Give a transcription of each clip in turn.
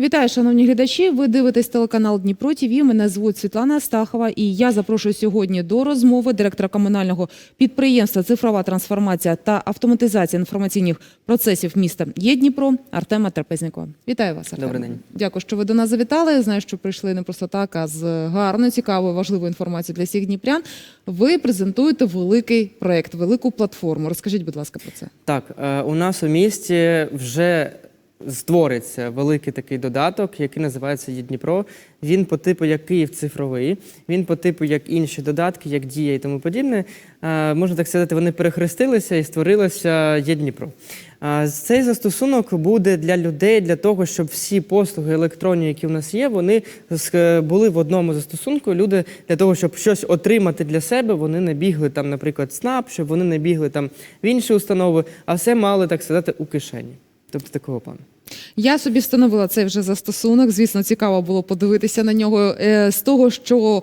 Вітаю, шановні глядачі. Ви дивитесь телеканал Дніпро ТІВІ. Мене звуть Світлана Астахова, і я запрошую сьогодні до розмови директора комунального підприємства Цифрова трансформація та автоматизація інформаційних процесів міста є Дніпро Артема Трапезнікова. Вітаю вас, Артем. Добрий день. Дякую, що ви до нас завітали. Знаю, що прийшли не просто так, а з гарною, цікавою, важливою інформацією для всіх дніпрян. Ви презентуєте великий проект, велику платформу. Розкажіть, будь ласка, про це. Так, е, у нас у місті вже створиться великий такий додаток, який називається «Є-Дніпро». Він по типу як Київ цифровий, він по типу як інші додатки, як Дія і тому подібне. Можна так сказати, вони перехрестилися і створилося «Є-Дніпро». Е, Цей застосунок буде для людей для того, щоб всі послуги електронні, які в нас є, вони були в одному застосунку. Люди для того, щоб щось отримати для себе, вони не бігли там, наприклад, СНАП, щоб вони не бігли там в інші установи, а все мали так сказати у кишені. Тобто такого плану. Я собі встановила цей вже застосунок. Звісно, цікаво було подивитися на нього Е, з того, що.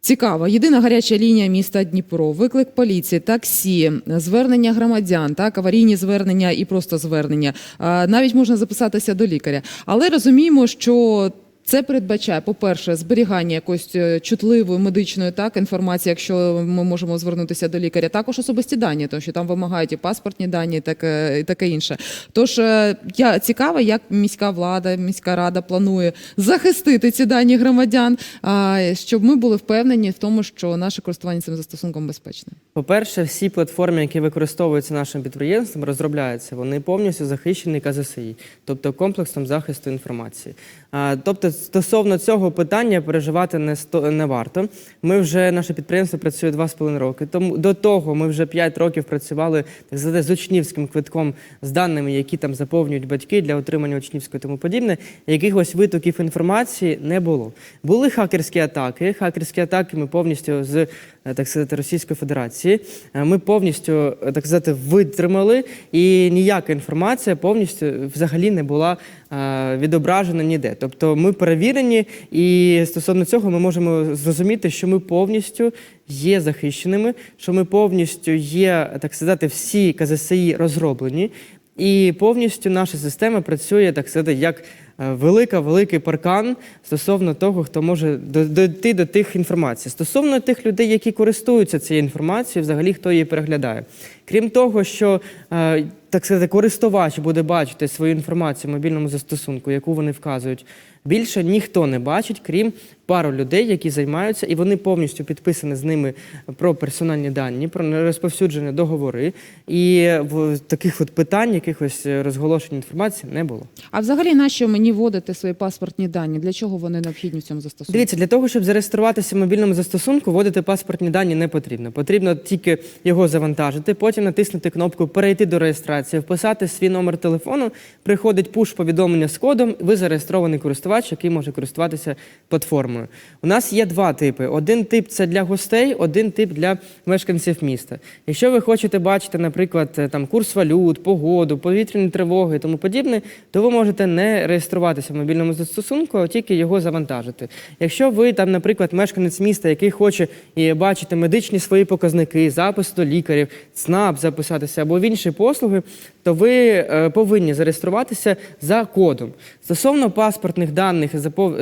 Цікаво, єдина гаряча лінія міста Дніпро, виклик поліції, таксі, звернення громадян, так аварійні звернення і просто звернення. Навіть можна записатися до лікаря. Але розуміємо, що це передбачає, по-перше, зберігання якоїсь е, чутливої медичної так інформації, якщо ми можемо звернутися до лікаря. Також особисті дані, тому що там вимагають і паспортні дані, і таке, і таке інше. Тож е, я цікаво, як міська влада, міська рада планує захистити ці дані громадян, а, щоб ми були впевнені в тому, що наше користування цим застосунком безпечне. По-перше, всі платформи, які використовуються нашим підприємством, розробляються. Вони повністю захищені КЗСІ, тобто комплексом захисту інформації. Тобто, стосовно цього питання переживати не сто не варто. Ми вже наше підприємство працює два з половиною роки. Тому до того ми вже 5 років працювали так сказати, з учнівським квитком з даними, які там заповнюють батьки для отримання учнівського і тому подібне. Якихось витоків інформації не було. Були хакерські атаки. Хакерські атаки ми повністю з е, так сказати Російської Федерації. е, Ми повністю е, так сказати витримали, і ніяка інформація повністю взагалі не була е, відображена ніде. Тобто ми перевірені, і стосовно цього ми можемо зрозуміти, що ми повністю є захищеними, що ми повністю є, так сказати, всі КЗСІ розроблені, і повністю наша система працює, так сказати, як е, велика, великий паркан стосовно того, хто може дойти до тих інформацій. Стосовно тих людей, які користуються цією інформацією, взагалі хто її переглядає. Крім того, що е, так сказати, користувач буде бачити свою інформацію в мобільному застосунку, яку вони вказують. Більше ніхто не бачить, крім пару людей, які займаються, і вони повністю підписані з ними про персональні дані, про нерозповсюджені договори. І в таких от питань, якихось розголошень інформації не було. А взагалі, нащо мені вводити свої паспортні дані? Для чого вони необхідні в цьому застосунку? Дивіться, для того, щоб зареєструватися в мобільному застосунку, вводити паспортні дані не потрібно. Потрібно тільки його завантажити, потім натиснути кнопку Перейти до реєстрації, вписати свій номер телефону, приходить пуш-повідомлення з кодом, ви зареєстрований користувач, який може користуватися платформою. У нас є два типи: один тип це для гостей, один тип для мешканців міста. Якщо ви хочете бачити, наприклад, е, там курс валют, погоду, повітряні тривоги і тому подібне, то ви можете не реєструватися в мобільному застосунку, а тільки його завантажити. Якщо ви там, наприклад, мешканець міста, який хоче бачити медичні свої показники, запис до лікарів, ЦНАП записатися або в інші послуги, то ви е, повинні зареєструватися за кодом. Стосовно паспортних даних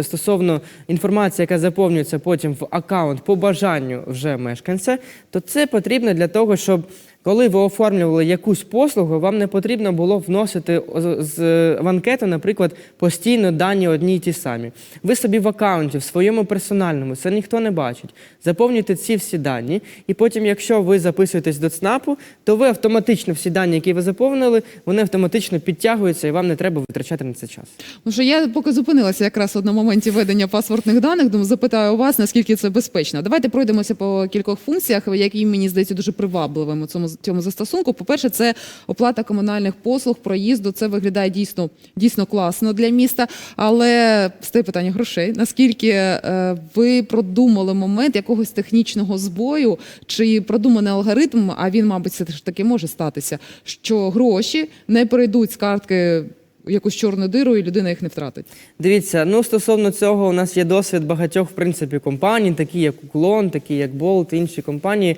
стосовно інформації, яка заповнюється потім в аккаунт по бажанню вже мешканця, то це потрібно для того, щоб коли ви оформлювали якусь послугу, вам не потрібно було вносити з- в анкету, наприклад, постійно дані одні й ті самі. Ви собі в аккаунті, в своєму персональному, це ніхто не бачить. Заповнюйте ці всі дані, і потім, якщо ви записуєтесь до ЦНАПу, то ви автоматично всі дані, які ви заповнили, вони автоматично підтягуються, і вам не треба витрачати на це час. Ну що я поки зупинилася якраз на моменті ведення паспортних даних, тому запитаю у вас, наскільки це безпечно. Давайте пройдемося по кількох функціях, які мені здається дуже привабливими у цьому цьому застосунку. По-перше, це оплата комунальних послуг, проїзду. Це виглядає дійсно дійсно класно для міста. Але стає питання грошей. Наскільки е, ви продумали момент якогось технічного збою чи продуманий алгоритм? А він, мабуть, все ж таки може статися, що гроші не перейдуть з картки якусь чорну диру, і людина їх не втратить. Дивіться, ну стосовно цього, у нас є досвід багатьох в принципі компаній, такі як Уклон, такі як Болт, інші компанії.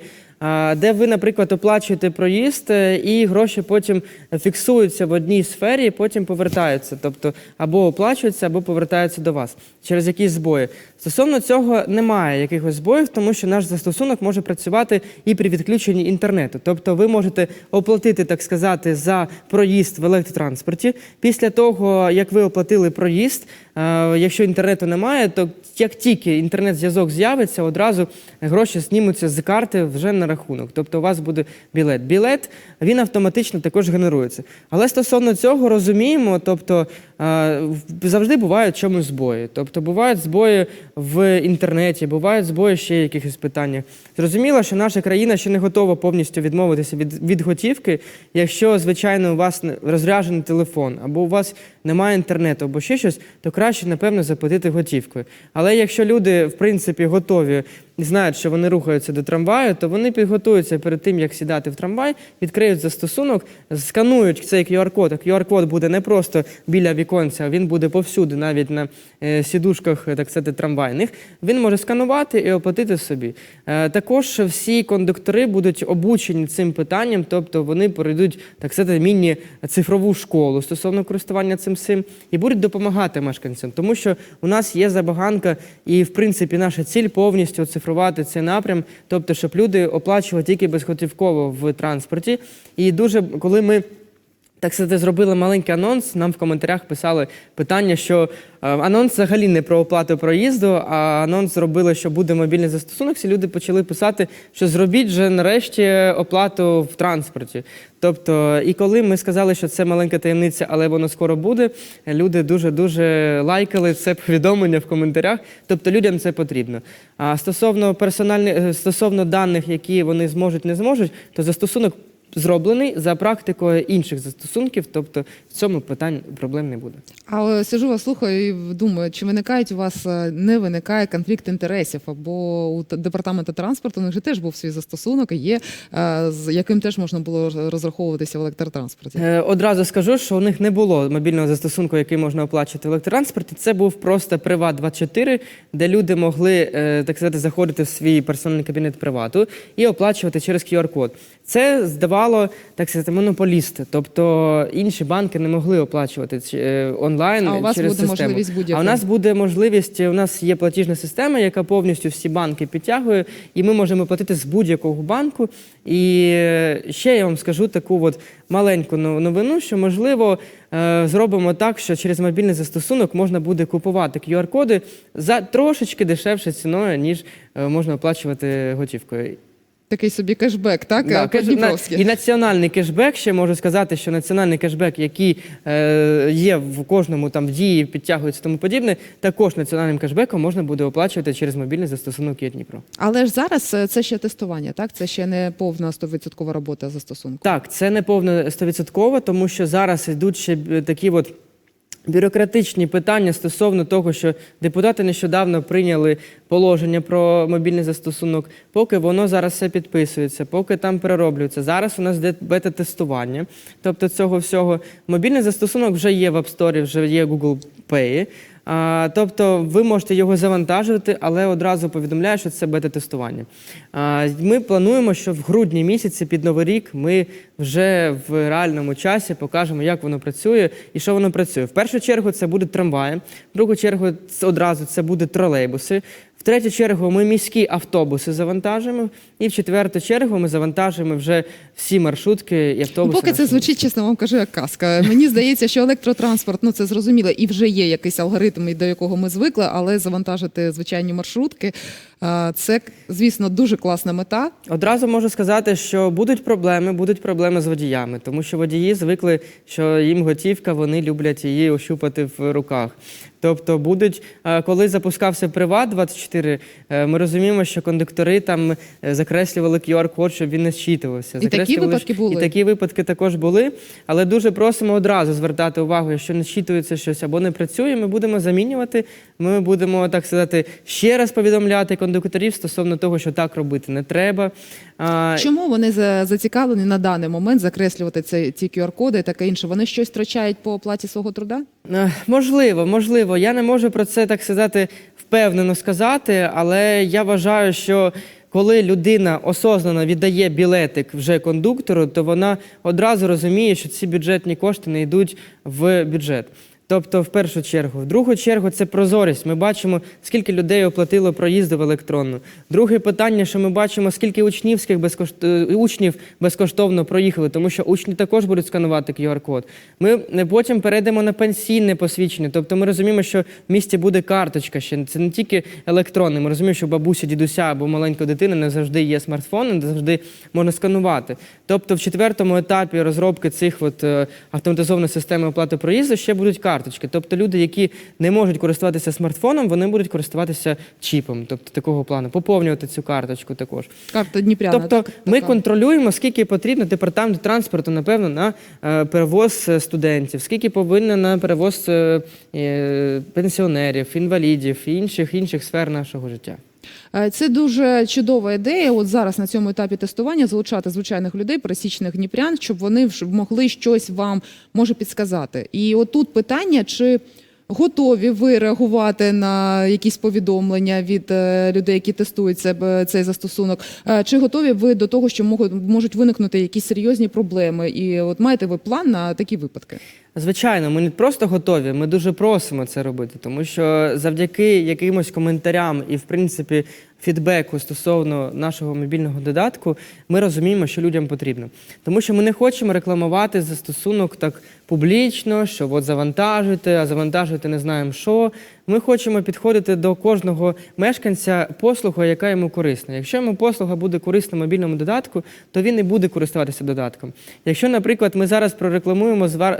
Де ви, наприклад, оплачуєте проїзд, е, і гроші потім фіксуються в одній сфері, і потім повертаються. Тобто або оплачуються, або повертаються до вас через якісь збої. Стосовно цього немає якихось збоїв, тому що наш застосунок може працювати і при відключенні інтернету. Тобто ви можете оплатити, так сказати, за проїзд в електротранспорті. Після того, як ви оплатили проїзд, е, якщо інтернету немає, то як тільки інтернет-зв'язок з'явиться, одразу гроші знімуться з карти вже на рахунок. Тобто у вас буде білет. Білет він автоматично також генерується. Але стосовно цього розуміємо, тобто е, завжди бувають чомусь збої. Тобто бувають збої в інтернеті, бувають збої ще якихось питаннях. Зрозуміло, що наша країна ще не готова повністю відмовитися від, від готівки, якщо, звичайно, у вас розряджений телефон, або у вас немає інтернету, або ще щось, то краще, напевно, заплатити готівкою. Але якщо люди, в принципі, готові і знають, що вони рухаються до трамваю, то вони підготуються перед тим, як сідати в трамвай, відкриють застосунок, сканують цей QR-код. QR-код буде не просто біля віконця, він буде повсюди, навіть на е, сідушках, е, так сказати, трамвайних. Він може сканувати і оплатити собі. Е, також всі кондуктори будуть обучені цим питанням, тобто вони пройдуть, так сказати, міні-цифрову школу стосовно користування цим всім і будуть допомагати мешканцям, тому що у нас є забаганка, і в принципі наша ціль повністю оцифрувати цей напрям, тобто, щоб люди оплачували тільки безготівково в транспорті. І дуже коли ми. Так сказати, зробили маленький анонс. Нам в коментарях писали питання, що е, анонс взагалі не про оплату проїзду, а анонс зробили, що буде мобільний застосунок. Всі люди почали писати, що зробіть вже нарешті оплату в транспорті. Тобто, і коли ми сказали, що це маленька таємниця, але воно скоро буде, люди дуже дуже лайкали це повідомлення в коментарях. Тобто людям це потрібно. А стосовно персональних е, стосовно даних, які вони зможуть, не зможуть, то застосунок зроблений за практикою інших застосунків, тобто в цьому питань проблем не буде. Але сижу вас слухаю і думаю, чи виникають у вас е, не виникає конфлікт інтересів, або у департаменту транспорту у них же теж був свій застосунок, і є е, з яким теж можна було розраховуватися в електротранспорті. Е, Одразу скажу, що у них не було мобільного застосунку, який можна оплачувати в електротранспорті. Це був просто Приват 24, де люди могли так сказати заходити в свій персональний кабінет привату і оплачувати через QR-код. Це здавало так сказати монополісти, тобто інші банки не могли оплачувати е, онлайн А у вас через буде систему. можливість. А у нас буде можливість. У нас є платіжна система, яка повністю всі банки підтягує, і ми можемо платити з будь-якого банку. І е, ще я вам скажу таку от маленьку новину, що можливо е, зробимо так, що через мобільний застосунок можна буде купувати QR-коди за трошечки дешевше ціною, ніж можна оплачувати готівкою. Такий собі кешбек, так? Да, кеш- на- І національний кешбек, ще можу сказати, що національний кешбек, який е, є в кожному там в дії, підтягується тому подібне, також національним кешбеком можна буде оплачувати через мобільний застосунок «Є Дніпро. Але ж зараз е, це ще тестування, так? Це ще не повна 100% робота застосунку. Так, це не повно стовідсотково, тому що зараз йдуть ще такі от. Бюрократичні питання стосовно того, що депутати нещодавно прийняли положення про мобільний застосунок, поки воно зараз все підписується, поки там перероблюється. Зараз у нас йде бета-тестування. Тобто цього всього мобільний застосунок вже є в App Store, вже є Google Pay. Тобто ви можете його завантажувати, але одразу повідомляю, що це бета-тестування. Ми плануємо, що в грудні місяці під Новий рік ми вже в реальному часі покажемо, як воно працює і що воно працює. В першу чергу це будуть трамваї, в другу чергу одразу це будуть тролейбуси. В третю чергу ми міські автобуси завантажимо, і в четверту чергу ми завантажимо вже всі маршрутки і Ну, автобуси. поки це звучить, чесно вам кажу, як казка. Мені здається, що електротранспорт, ну це зрозуміло, і вже є якийсь алгоритм, до якого ми звикли, але завантажити звичайні маршрутки це, звісно, дуже класна мета. Одразу можу сказати, що будуть проблеми, будуть проблеми з водіями, тому що водії звикли, що їм готівка, вони люблять її ощупати в руках. Тобто, будуть, е, коли запускався Приват 24, е, ми розуміємо, що кондуктори там е, закреслювали QR-код, щоб він не зчитувався. І такі випадки були? І такі випадки також були. Але дуже просимо одразу звертати увагу, якщо не зчитується щось або не працює, ми будемо замінювати. Ми будемо так сказати ще раз повідомляти кондукторів стосовно того, що так робити не треба. Чому вони за- зацікавлені на даний момент закреслювати ці, ці QR-коди і таке інше? Вони щось втрачають по оплаті свого труда? Е, Можливо, можливо. Я не можу про це так сказати впевнено сказати, але я вважаю, що коли людина осознано віддає білетик вже кондуктору, то вона одразу розуміє, що ці бюджетні кошти не йдуть в бюджет. Тобто, в першу чергу, в другу чергу, це прозорість. Ми бачимо, скільки людей оплатило проїзди в електронну. Друге питання, що ми бачимо, скільки учнівських безкошт... е, учнів безкоштовно проїхали, тому що учні також будуть сканувати QR-код. Ми е, потім перейдемо на пенсійне посвідчення. Тобто ми розуміємо, що в місті буде карточка. Ще це не тільки електронне. Ми розуміємо, що у бабусі, дідуся або маленької дитини не завжди є смартфон, не завжди можна сканувати. Тобто, в четвертому етапі розробки цих от е, автоматизованої системи оплати проїзду ще будуть карточки. Тобто люди, які не можуть користуватися смартфоном, вони будуть користуватися чіпом, тобто такого плану, поповнювати цю карточку також. Карта Дніпряна. Тобто так- ми така. контролюємо, скільки потрібно департаменту транспорту, напевно, на е, перевоз е, студентів, скільки повинно на перевоз е, е, пенсіонерів, інвалідів і інших інших сфер нашого життя. Е, Це дуже чудова ідея. От зараз на цьому етапі тестування залучати звичайних людей, пересічних дніпрян, щоб вони могли щось вам може підсказати. І отут питання, чи готові ви реагувати на якісь повідомлення від е, людей, які тестують себе цей застосунок? Е, Чи готові ви до того, що можуть виникнути якісь серйозні проблеми? І от маєте ви план на такі випадки? Звичайно, ми не просто готові, ми дуже просимо це робити, тому що завдяки якимось коментарям і, в принципі, фідбеку стосовно нашого мобільного додатку, ми розуміємо, що людям потрібно. Тому що ми не хочемо рекламувати застосунок так публічно, що от завантажуйте, а завантажуйте не знаємо що. Ми хочемо підходити до кожного мешканця послугу, яка йому корисна. Якщо йому послуга буде корисна мобільному додатку, то він і буде користуватися додатком. Якщо, наприклад, ми зараз прорекламуємо з ва-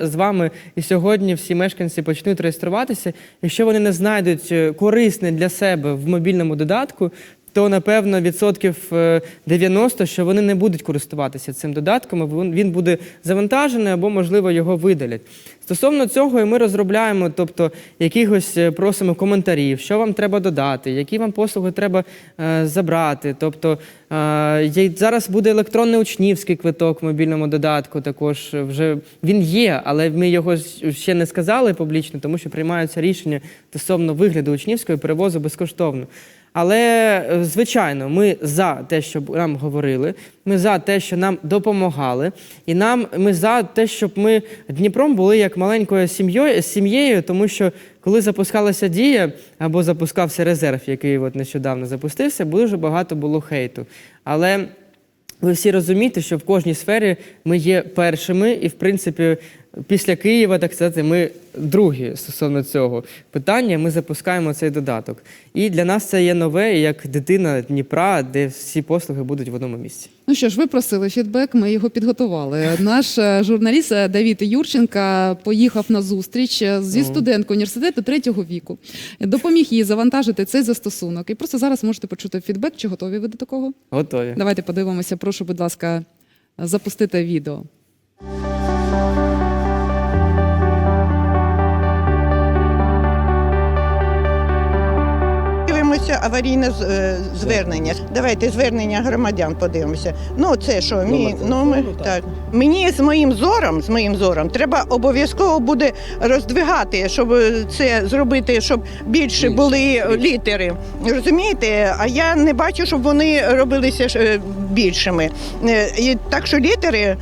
з і сьогодні всі мешканці почнуть реєструватися, якщо вони не знайдуть е, корисне для себе в мобільному додатку, то напевно відсотків е, 90, що вони не будуть користуватися цим додатком, він буде завантажений або, можливо, його видалять. Стосовно цього, і ми розробляємо, тобто якихось е, просимо коментарів, що вам треба додати, які вам послуги треба е, забрати. Тобто е, зараз буде електронний учнівський квиток в мобільному додатку. Також е, вже він є, але ми його ще не сказали публічно, тому що приймаються рішення стосовно вигляду учнівського і перевозу безкоштовно. Але, е, звичайно, ми за те, щоб нам говорили, ми за те, що нам допомагали, і нам ми за те, щоб ми Дніпром були як маленькою сім'єю, сім'єю, тому що коли запускалася дія або запускався резерв, який от нещодавно запустився, дуже багато було хейту. Але ви всі розумієте, що в кожній сфері ми є першими, і в принципі, після Києва, так сказати, ми другі стосовно цього питання. Ми запускаємо цей додаток. І для нас це є нове, як дитина Дніпра, де всі послуги будуть в одному місці. Ну що ж, ви просили фідбек, ми його підготували. Наш е, журналіст е, Давід Юрченка поїхав на зустріч е, зі студенткою університету третього віку, допоміг їй завантажити цей застосунок. І просто зараз можете почути фідбек, чи готові ви до такого? Готові. Давайте подивимося. Прошу, будь ласка, запустити відео. Аварійне е, звернення. Давайте звернення громадян подивимося. Ну це що, мій номер так. Мені з моїм зором, з моїм зором, треба обов'язково буде роздвигати, щоб це зробити, щоб більше були літери. Розумієте? А я не бачу, щоб вони робилися е, більшими. Е, І так що літери,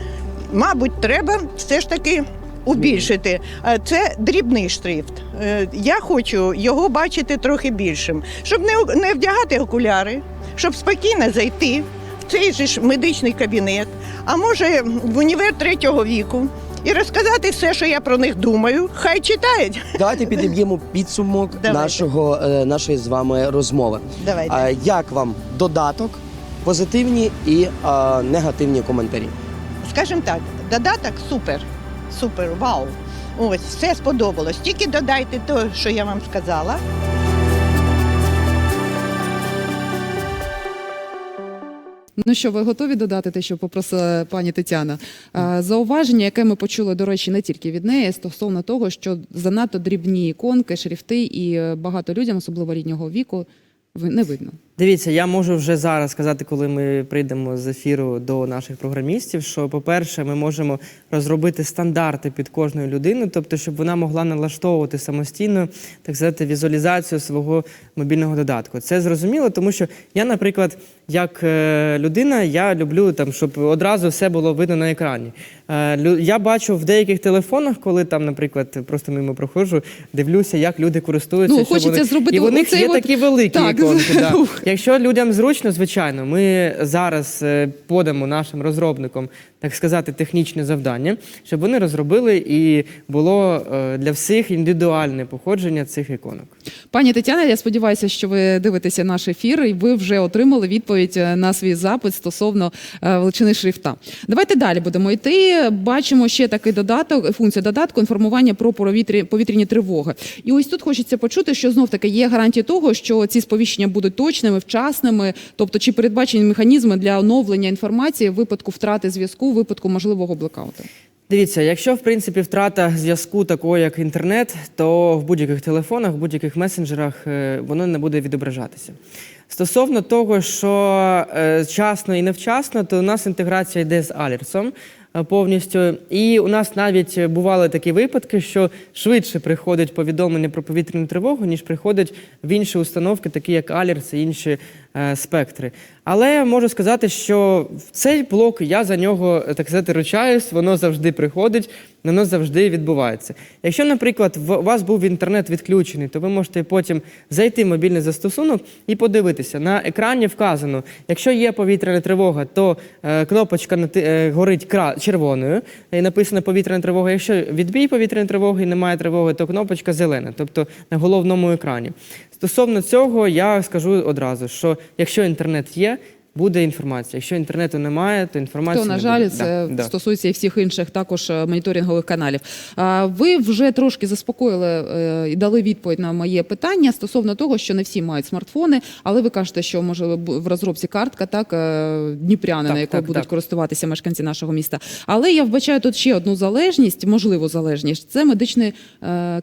мабуть, треба все ж таки убільшити. Це дрібний шрифт. Е, Я хочу його бачити трохи більшим, щоб не, не вдягати окуляри, щоб спокійно зайти в цей же ж медичний кабінет, а може в універ третього віку. І розказати все, що я про них думаю. Хай читають. Давайте підіб'ємо підсумок Давайте. нашого е, нашої з вами розмови. Давайте. А, як вам додаток, позитивні і е, негативні коментарі? Скажімо так, додаток супер. Супер, вау. Ось, все сподобалось. Тільки додайте те, що я вам сказала. Ну що, ви готові додати те, що попросила пані Тетяна? Зауваження, яке ми почули, до речі, не тільки від неї, стосовно того, що занадто дрібні іконки, шрифти, і е, багато людям, особливо ріднього віку, не видно. Дивіться, я можу вже зараз сказати, коли ми прийдемо з ефіру до наших програмістів, що, по-перше, ми можемо розробити стандарти під кожною людиною, тобто, щоб вона могла налаштовувати самостійно, так сказати, візуалізацію свого мобільного додатку. Це зрозуміло, тому що я, наприклад, як е, людина, я люблю там, щоб одразу все було видно на екрані. Е, Я бачу в деяких телефонах, коли там, наприклад, просто мимо проходжу, дивлюся, як люди користуються. Ну, хочеться вони... зробити І у них є от- такі великі Так. іконки. Да. Якщо людям зручно, звичайно, ми зараз е, подамо нашим розробникам, так сказати, технічне завдання, щоб вони розробили і було е, для всіх індивідуальне походження цих іконок. Пані Тетяна, я сподіваюся, що ви дивитеся наш ефір, і ви вже отримали відповідь е, на свій запит стосовно величини шрифта. Давайте далі будемо йти. Бачимо ще такий додаток, функція додатку інформування про повітря, повітряні тривоги. І ось тут хочеться почути, що знов таки є гарантії того, що ці сповіщення будуть точними, вчасними, тобто чи передбачені механізми для оновлення інформації в випадку втрати зв'язку, в випадку можливого блекауту. Дивіться, якщо в принципі втрата зв'язку такого, як інтернет, то в будь-яких телефонах, в будь-яких месенджерах е, воно не буде відображатися. Стосовно того, що е, вчасно і невчасно, то у нас інтеграція йде з Алерсом е, повністю. І у нас навіть бували такі випадки, що швидше приходить повідомлення про повітряну тривогу, ніж приходить в інші установки, такі як Алерс і інші е, спектри. Але можу сказати, що в цей блок я за нього е, так сказати ручаюсь, воно завжди приходить, воно завжди відбувається. Якщо, наприклад, у вас був інтернет відключений, то ви можете потім зайти в мобільний застосунок і подивитися. На екрані вказано, якщо є повітряна тривога, то е, кнопочка е, горить кра- червоною і написано повітряна тривога. Якщо відбій повітряної тривоги і немає тривоги, то кнопочка зелена, тобто на головному екрані. Стосовно цього, я скажу одразу, що якщо інтернет є, буде інформація. Якщо інтернету немає, то інформації То, на не жаль, буде. це Да, стосується і всіх інших також е, моніторингових каналів. А Ви вже трошки заспокоїли е, і дали відповідь на моє питання стосовно того, що не всі мають смартфони, але ви кажете, що може в розробці картка, так е, Дніпряни, Так, на якою будуть так. користуватися мешканці нашого міста. Але я вбачаю тут ще одну залежність, можливу залежність. Це медичний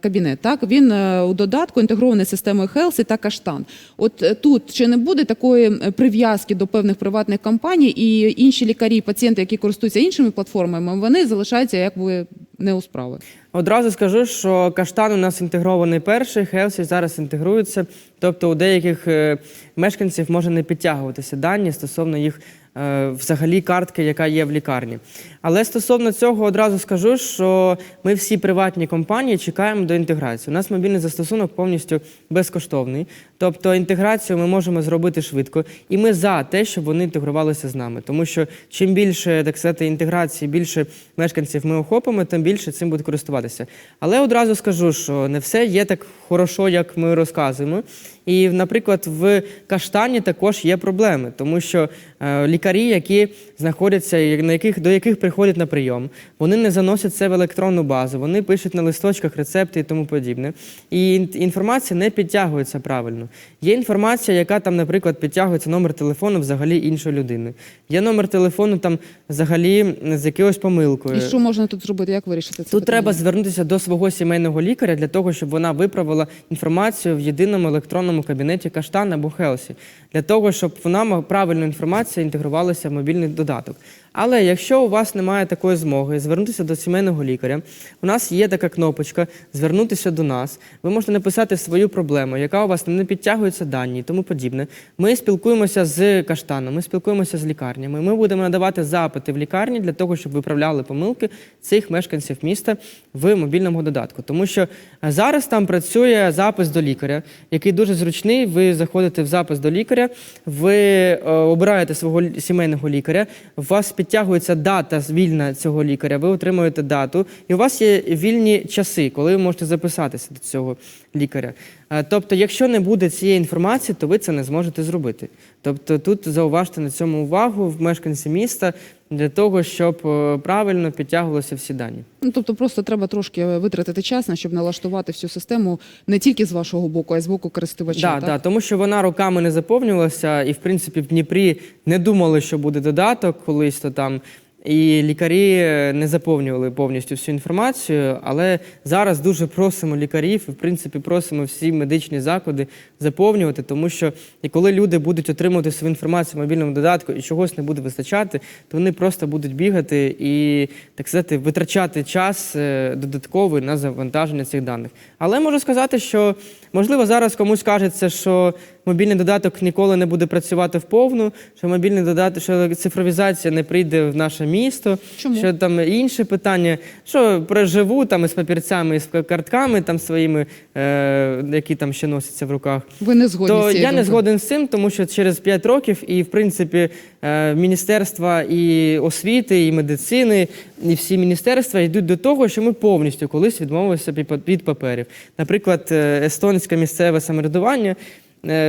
кабінет. Так він у додатку інтегрований системою Хелсі та Каштан. От тут чи не буде такої прив'язки до певних приватних компаній, і інші лікарі, пацієнти, які користуються іншими платформами, вони залишаються якби не у справи. Одразу скажу, що каштан у нас інтегрований перший, Хелсі зараз інтегрується. Тобто у деяких е, мешканців може не підтягуватися дані стосовно їх е, взагалі картки, яка є в лікарні. Але стосовно цього одразу скажу, що ми всі приватні компанії чекаємо до інтеграції. У нас мобільний застосунок повністю безкоштовний. Тобто інтеграцію ми можемо зробити швидко, і ми за те, щоб вони інтегрувалися з нами. Тому що чим більше так сказати, інтеграції, більше мешканців ми охопимо, тим більше цим будуть користуватися. Але одразу скажу, що не все є так хорошо, як ми розказуємо. І, наприклад, в каштані також є проблеми, тому що е, лікарі, які знаходяться, на яких, до яких приходять на прийом, вони не заносять це в електронну базу, вони пишуть на листочках рецепти і тому подібне. І інформація не підтягується правильно. Є інформація, яка там, наприклад, підтягується номер телефону взагалі іншої людини. Є номер телефону там взагалі з якоюсь помилкою. І що можна тут зробити? Як вирішити це? Тут питання? треба звернутися до свого сімейного лікаря для того, щоб вона виправила інформацію в єдиному електронному кабінеті Каштан або Хелсі, для того, щоб вона правильна інформація інтегрувалася в мобільний додаток. Але якщо у вас немає такої змоги звернутися до сімейного лікаря, у нас є така кнопочка звернутися до нас. Ви можете написати свою проблему, яка у вас не підтягуються дані і тому подібне. Ми спілкуємося з каштаном, ми спілкуємося з лікарнями. Ми будемо надавати запити в лікарні для того, щоб виправляли помилки цих мешканців міста в мобільному додатку. Тому що зараз там працює запис до лікаря, який дуже зручний. Ви заходите в запис до лікаря, ви е, обираєте свого сімейного лікаря, вас підтягується дата вільна цього лікаря, ви отримуєте дату, і у вас є вільні часи, коли ви можете записатися до цього лікаря. Е, Тобто, якщо не буде цієї інформації, то ви це не зможете зробити. Тобто, тут зауважте на цьому увагу в мешканці міста для того, щоб е, правильно підтягувалися всі дані. Ну, тобто просто треба трошки витратити час, на щоб налаштувати всю систему не тільки з вашого боку, а й з боку користувача. Да, так? да, тому що вона роками не заповнювалася, і в принципі в Дніпрі не думали, що буде додаток колись то там. І лікарі е, не заповнювали повністю всю інформацію, але зараз дуже просимо лікарів і, в принципі, просимо всі медичні заклади заповнювати, тому що і коли люди будуть отримувати свою інформацію в мобільному додатку і чогось не буде вистачати, то вони просто будуть бігати і, так сказати, витрачати час е, додатковий на завантаження цих даних. Але можу сказати, що можливо зараз комусь кажеться, що мобільний додаток ніколи не буде працювати в повну, що мобільний додаток, що цифровізація не прийде в наше місто, Чому? що там інше питання, що проживу там із папірцями, із картками там своїми, е, які там ще носяться в руках. Ви не згодні з То цією я не думкою? згоден з цим, тому що через 5 років і, в принципі, е, міністерства і освіти, і медицини, і всі міністерства йдуть до того, що ми повністю колись відмовилися від па- паперів. Наприклад, е, естонське місцеве самоврядування,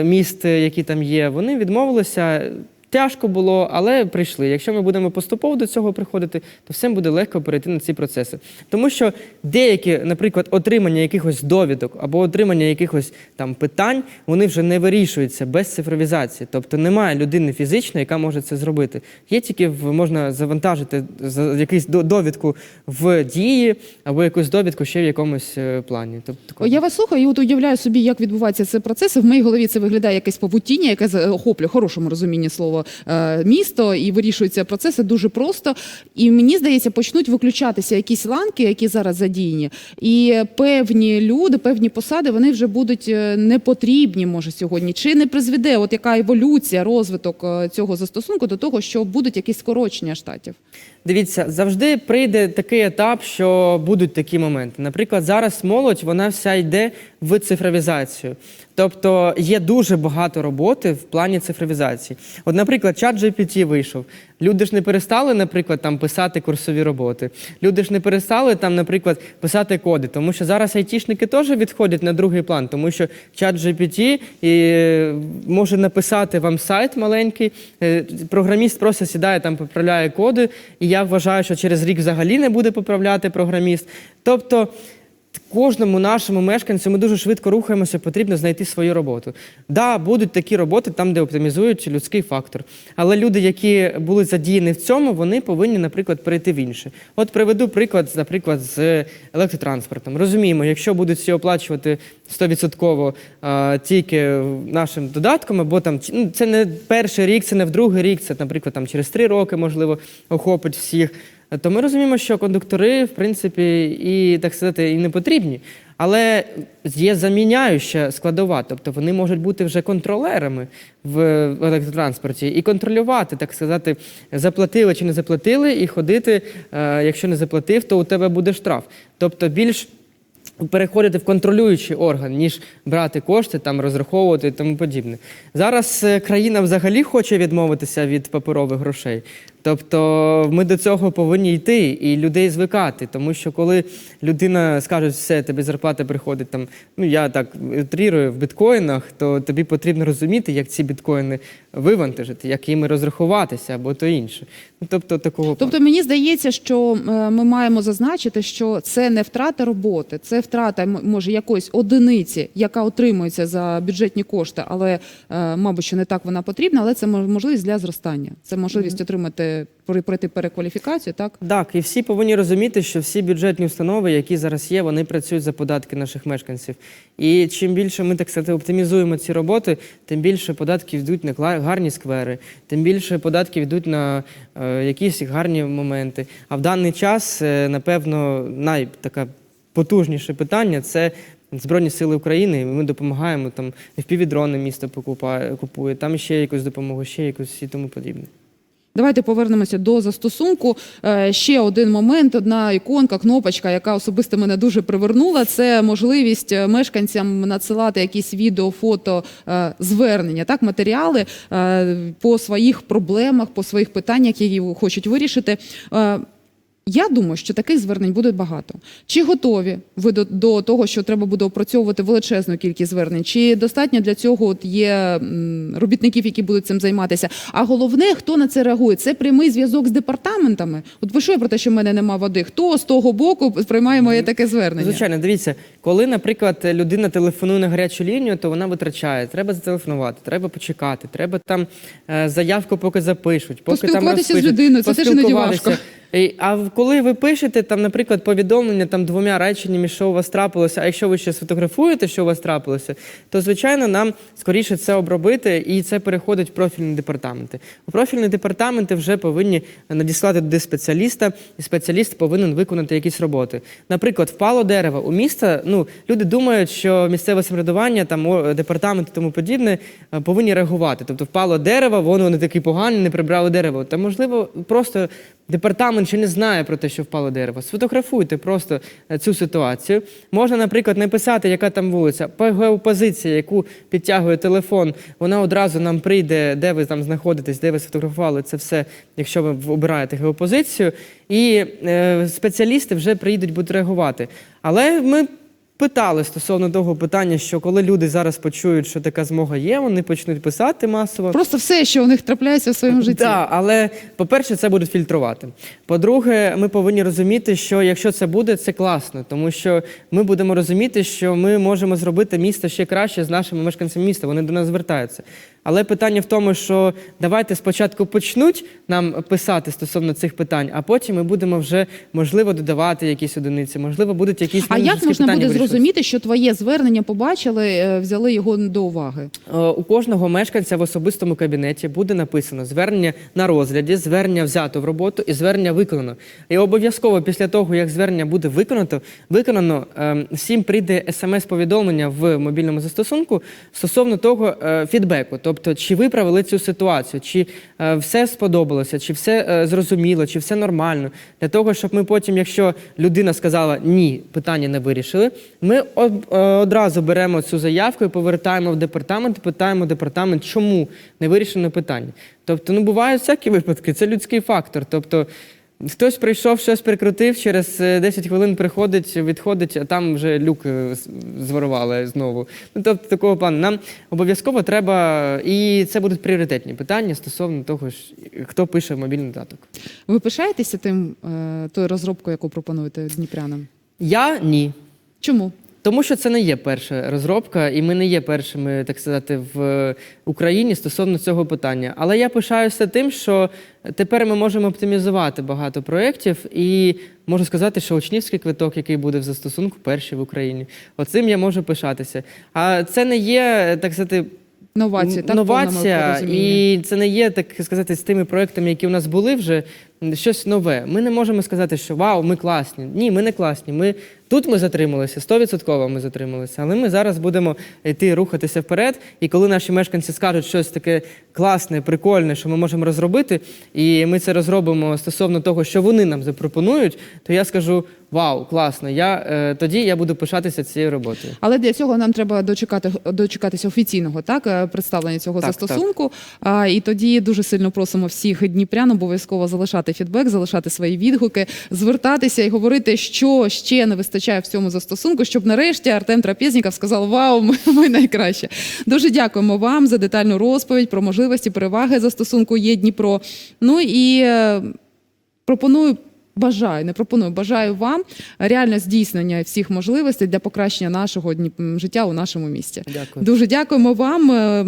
міст, е, які там є, вони відмовилися. Тяжко було, але прийшли. Якщо ми будемо поступово до цього приходити, то всім буде легко перейти на ці процеси. Тому що деякі, наприклад, отримання якихось довідок або отримання якихось там питань, вони вже не вирішуються без цифровізації. Тобто немає людини фізичної, яка може це зробити. Є тільки можна завантажити за- якусь до- довідку в дії або якусь довідку ще в якомусь е, плані. Тобто Я вас слухаю і от уявляю собі, як відбувається цей процес. В моїй голові це виглядає якесь павутіння, яке охоплює в хорошому розумінні слова е, місто, і вирішуються процеси дуже просто. І мені здається, почнуть виключатися якісь ланки, які зараз задіяні, і певні люди, певні посади, вони вже будуть е, не потрібні, може сьогодні. Чи не призведе от яка еволюція, розвиток е, цього застосунку до того, що будуть якісь скорочення штатів? Дивіться, завжди прийде такий етап, що будуть такі моменти. Наприклад, зараз молодь вона вся йде в цифровізацію. Тобто є дуже багато роботи в плані цифровізації. От, наприклад, чат GPT вийшов. Люди ж не перестали, наприклад, там писати курсові роботи. Люди ж не перестали там, наприклад, писати коди, тому що зараз айтішники теж відходять на другий план, тому що чат GPT і, е, може написати вам сайт маленький, е, програміст просто сідає там, поправляє коди, і я вважаю, що через рік взагалі не буде поправляти програміст. Тобто кожному нашому мешканцю ми дуже швидко рухаємося, потрібно знайти свою роботу. Да, будуть такі роботи там, де оптимізують людський фактор. Але люди, які були задіяні в цьому, вони повинні, наприклад, перейти в інше. От приведу приклад, наприклад, з електротранспортом. Розуміємо, якщо будуть всі оплачувати 100% а, тільки нашим додатком, або там ну, це не перший рік, це не в другий рік, це, наприклад, там через три роки, можливо, охопить всіх то ми розуміємо, що кондуктори, в принципі, і так сказати, і не потрібні. Але є заміняюча складова, тобто вони можуть бути вже контролерами в електротранспорті і контролювати, так сказати, заплатили чи не заплатили, і ходити, е, якщо не заплатив, то у тебе буде штраф. Тобто більш переходити в контролюючий орган, ніж брати кошти, там розраховувати і тому подібне. Зараз е, країна взагалі хоче відмовитися від паперових грошей. Тобто ми до цього повинні йти і людей звикати, тому що коли людина скаже, все, тобі зарплата приходить там, ну я так утрірую, в біткоїнах, то тобі потрібно розуміти, як ці біткоїни вивантажити, як їми розрахуватися або то інше. Ну, тобто такого Тобто мені здається, що е, ми маємо зазначити, що це не втрата роботи, це втрата може якоїсь одиниці, яка отримується за бюджетні кошти, але е, мабуть, що не так вона потрібна, але це мож- можливість для зростання. Це можливість отримати при- пройти перекваліфікацію. Так Так, і всі повинні розуміти, що всі бюджетні установи, які зараз є, вони працюють за податки наших мешканців. І чим більше ми так сказати оптимізуємо ці роботи, тим більше податків йдуть на гарні сквери, тим більше податків йдуть на е, якісь гарні моменти. А в даний час, е, напевно, найтака потужніше питання це. Збройні сили України, ми допомагаємо там впівдрони місто покупає, купує, там ще якусь допомогу, ще якусь і тому подібне. Давайте повернемося до застосунку. Е, Ще один момент, одна іконка, кнопочка, яка особисто мене дуже привернула. Це можливість е, мешканцям надсилати якісь відео, фото, е, звернення, так, матеріали по своїх проблемах, по своїх питаннях, які хочуть вирішити. Я думаю, що таких звернень буде багато. Чи готові ви до, до того, що треба буде опрацьовувати величезну кількість звернень? Чи достатньо для цього от є робітників, які будуть цим займатися? А головне, хто на це реагує? Це прямий зв'язок з департаментами. От пишу я про те, що в мене нема води. Хто з того боку приймає моє таке звернення? Звичайно, дивіться, коли, наприклад, людина телефонує на гарячу лінію, то вона витрачає. Треба зателефонувати, треба почекати, треба там е, заявку поки запишуть, поки там Поспілкуватися з людиною, це теж іноді поспілкуватися. важко. А коли ви пишете там, наприклад, повідомлення там двома реченнями, що у вас трапилося, а якщо ви ще сфотографуєте, що у вас трапилося, то звичайно нам скоріше це обробити, і це переходить в профільні департаменти. У профільні департаменти вже повинні надіслати туди спеціаліста, і спеціаліст повинен виконати якісь роботи. Наприклад, впало дерево у міста. Ну люди думають, що місцеве самоврядування, там о, департамент і тому подібне е, повинні реагувати. Тобто впало дерево, воно вони такі погані, не прибрали дерево. Та можливо, просто департамент ще не знає про те, що впало дерево. Сфотографуйте просто е, цю ситуацію. Можна, наприклад, написати, яка там вулиця, по геопозиції, яку підтягує телефон, вона одразу нам прийде, де ви там знаходитесь, де ви сфотографували це все, якщо ви обираєте геопозицію. І е, спеціалісти вже приїдуть, будуть реагувати. Але ми питали стосовно того питання, що коли люди зараз почують, що така змога є, вони почнуть писати масово. Просто все, що у них трапляється в своєму житті. Так, але по-перше, це будуть фільтрувати. По-друге, ми повинні розуміти, що якщо це буде, це класно, тому що ми будемо розуміти, що ми можемо зробити місто ще краще з нашими мешканцями міста. Вони до нас звертаються. Але питання в тому, що давайте спочатку почнуть нам писати стосовно цих питань, а потім ми будемо вже можливо додавати якісь одиниці, можливо, будуть якісь А як можна питання буде зрозуміти, що твоє звернення побачили, е, взяли його до уваги? Е, У кожного мешканця в особистому кабінеті буде написано звернення на розгляді, звернення взято в роботу і звернення виконано. І обов'язково після того, як звернення буде виконано, виконано ем, всім прийде смс-повідомлення в мобільному застосунку стосовно того е, фідбеку. Тобто, чи виправили цю ситуацію, чи е, все сподобалося, чи все е, зрозуміло, чи все нормально. Для того, щоб ми потім, якщо людина сказала ні, питання не вирішили, ми об- е, одразу беремо цю заявку і повертаємо в департамент, питаємо департамент, чому не вирішено питання. Тобто, ну бувають всякі випадки, це людський фактор. Тобто, хтось прийшов, щось прикрутив, через е, 10 хвилин приходить, відходить, а там вже люк е, зворували знову. Ну, тобто, такого плану. Нам обов'язково треба, і це будуть пріоритетні питання стосовно того, хто пише в мобільний додаток. Ви пишаєтеся тим е, тою розробкою, яку пропонуєте дніпрянам? Я ні. Чому? Тому що це не є перша розробка, і ми не є першими, так сказати, в Україні стосовно цього питання. Але я пишаюся тим, що тепер ми можемо оптимізувати багато проєктів, і можу сказати, що учнівський квиток, який буде в застосунку, перший в Україні. Оцим я можу пишатися. А це не є, так сказати, Новації, так? новація, і це не є, так сказати, з тими проектами, які у нас були вже щось нове. Ми не можемо сказати, що вау, ми класні. Ні, ми не класні. Ми тут ми затрималися, 100% ми затрималися. Але ми зараз будемо йти рухатися вперед. І коли наші мешканці скажуть щось таке класне, прикольне, що ми можемо розробити, і ми це розробимо стосовно того, що вони нам запропонують, то я скажу: вау, класно! Я е, тоді я буду пишатися цією роботою. Але для цього нам треба дочекати дочекатися офіційного так е, представлення цього Так, застосунку. А, і тоді дуже сильно просимо всіх дніпрян обов'язково залишати фідбек, залишати свої відгуки, звертатися і говорити, що ще не вистачає в цьому застосунку, щоб нарешті Артем Трапезніков сказав: Вау, ми, ми найкраще. Дуже дякуємо вам за детальну розповідь про можливості переваги застосунку є Дніпро. Ну і е, пропоную. Бажаю, не пропоную, бажаю вам реально здійснення всіх можливостей для покращення нашого життя у нашому місті. Дякую. Дуже дякуємо вам е,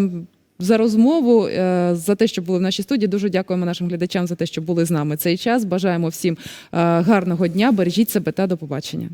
за розмову, е, за те, що були в нашій студії. Дуже дякуємо нашим глядачам за те, що були з нами цей час. Бажаємо всім е, гарного дня. Бережіть себе та до побачення.